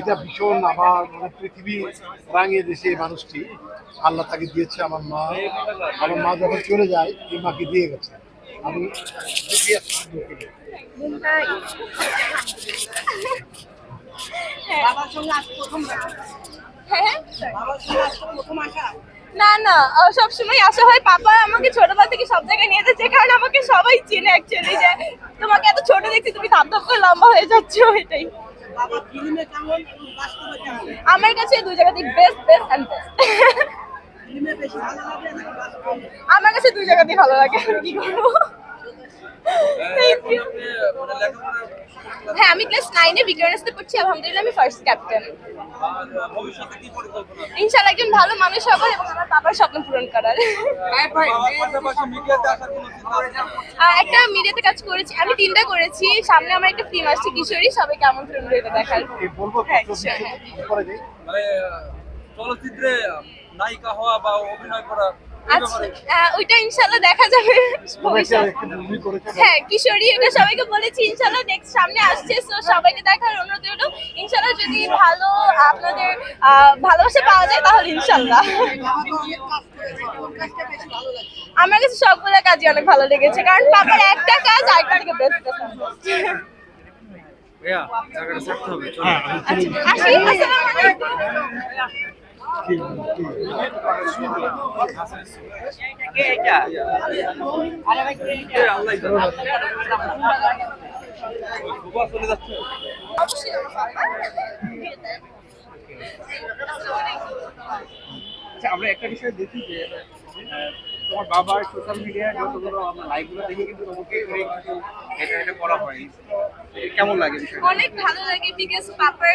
এটা ভীষণ আমার মানে পৃথিবী রাঙিয়ে দিয়েছে এই মানুষটি। আল্লাহ তাকে দিয়েছে, আমার মা। আমার মা যখন চলে যায়, এই মাকে দিয়ে গেছে। আমি না না সব সময় আসা হয়। পাপা আমাকে ছোটবেলা থেকে সব জায়গায় নিয়ে যাচ্ছে কারণ আমাকে সবাই চেনে অ্যাকচুয়ালি যে তোমাকে এত ছোট দেখছি, তুমি ধাপ ধাপ করে লম্বা হয়ে যাচ্ছ, এটাই। আমার কাছে দুই জায়গাতেই বেস্ট বেস্ট অ্যান্ড বেস্ট ফিল্মে বেশি ভালো লাগে নাকি বাস্তবে? আমার কাছে দুই জায়গাতেই ভালো লাগে কি করব? হ্যাঁ আমি ক্লাস নাইনে বিজ্ঞানাসতে পড়ছি আলহামদুলিল্লাহ আমি ফার্স্ট ক্যাপ্টেন ইনশাআল্লাহ একজন ভালো মানুষ হবার এবং আমার বাবার স্বপ্ন পূরণ করার? আহ, একটা মিডিয়াতে কাজ করেছি আমি তিনটা করেছি সামনে আমার একটা ফিল্ম আসছে কিশোরী সবাইকে আমন্ত্রণ রইল দেখার হ্যাঁ, হ্যাঁ। মানে চলচ্চিত্রে নায়িকা হওয়া বা অভিনয় করা আচ্ছা ওইটা ইনশাআল্লাহ দেখা যাবে হ্যাঁ কিশোরী এটা সবাইকে বলেছি ইনশাআল্লাহ নেক্সট সামনে আসছে তো সবাইকে দেখার অনুরোধ রইল। ইনশাআল্লাহ যদি ভালো আপনাদের আহ, ভালোবাসা পাওয়া যায় তাহলে লাগে আমার কাছে সবগুলো কাজই অনেক ভালো লেগেছে কারণ পাপার একটা কাজ আরেকটা থেকে বেস্ট। হ্যাঁ। আসি আসসালামু আলাইকুম আচ্ছা আমরা একটা বিষয় দেখি যে তোমার বাবার সোশ্যাল মিডিয়ায় যতগুলো আমরা লাইভগুলো দেখি কিন্তু তোমাকে এটা এটা করা হয় কেমন লাগে অনেক ভালো লাগে বিকজ পাপার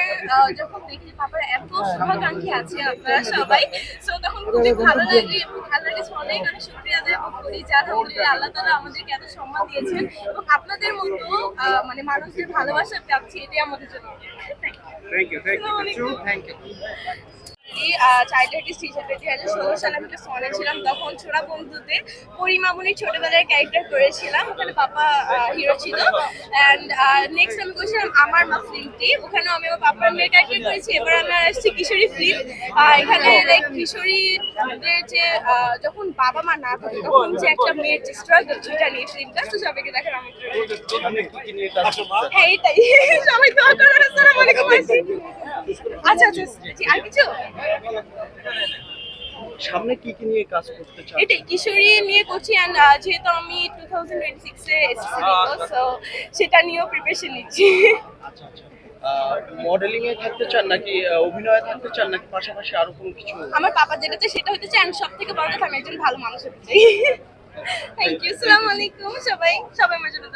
যখন দেখি পাপার এত শুভাকাঙ্ক্ষী আছে আপনারা সবাই সো তখন খুবই ভালো লাগে এবং আল্লাহর কাছে অনেক অনেক শুক্রিয়া দেব করি যে আলহামদুলিল্লাহ আল্লাহ তালা আমাদেরকে এত সম্মান দিয়েছেন। এবং আপনাদের মতো মানে মানুষদের ভালোবাসা পাচ্ছি এটাই আমাদের জন্য। Thank you thank you thank you child artist হিসেবে দুই হাজার ষোলো সালে আমি একটা সনে ছিলাম তখন ছোড়া বন্ধুতে পরিমামনির ছোটবেলার ক্যারেক্টার করেছিলাম। ওখানে পাপা হিরো ছিল। অ্যান্ড নেক্সট আমি করেছিলাম আমার মা ফিল্মটি ওখানে আমি আমার পাপার মেয়ের ক্যারেক্টার করেছি। এবার আমি আর আসছি কিশোরী ফিল্ম এখানে লাইক কিশোরীদের যে যখন বাবা মা না থাকে তখন যে একটা মেয়ের যে স্ট্রাগল সেটা নিয়ে ফিল্মটা তো সবাইকে দেখার করতে হ্যাঁ এটাই। সবাই দোয়া করবেন আসসালামু আলাইকুম আচ্ছা আচ্ছা আর কিছু? সামনে কি কি নিয়ে কাজ করতে চান? এটাই কিশোরী নিয়ে করছি অ্যান্ড যেহেতু আমি টু থাউজেন্ড টোয়েন্টি সিক্সে এসেসি দিব সো সেটা নিয়েও প্রিপারেশন নিচ্ছি। আচ্ছা আচ্ছা। মডেলিং এ থাকতে চান নাকি অভিনয়ে থাকতে চান নাকি পাশাপাশি আরও কোনো কিছু? আমার পাপা যেটা চাই সেটা হতে চাই সব থেকে বড় কথা আমি একজন ভালো মানুষ হতে চাই। থ্যাংক ইউ আসসালামু আলাইকুম সবাই সবাই আমার জন্য।